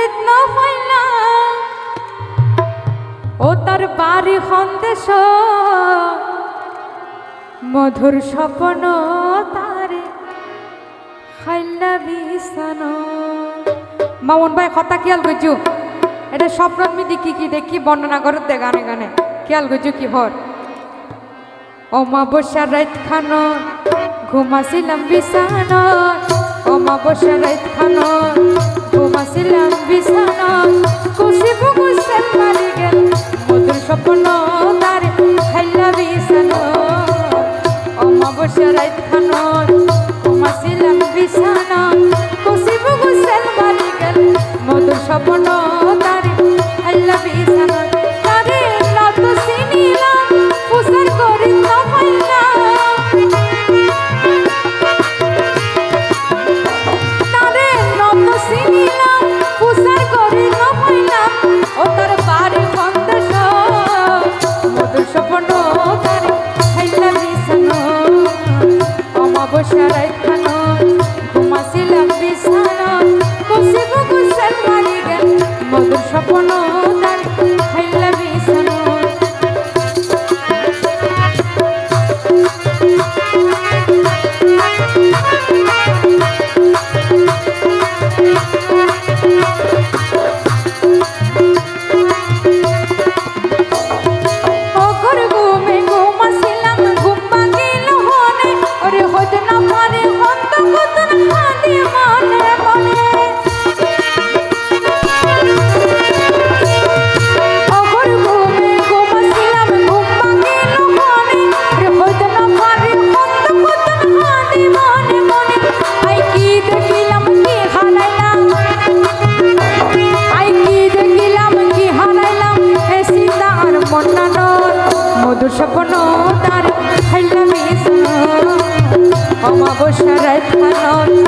রত্ন ফাইলা ও তার বাড়ি সন্দেশ। মধুর স্বপ্ন তারে খাইলা বিছান। মামুন ভাই, কথা খেয়াল করছু এটা স্বপ্ন মিদি কি কি দেখি, বর্ণনা করত দে গানে গানে। খেয়াল করছু কি হর। অমাবস্যার রাত খান ঘুমাছিলাম বিছান অমাবস্যার রাত খান রাইত খান অবসারায় খানো স্বপ্ন তার হাইলা মিস অমাবস্যা রায়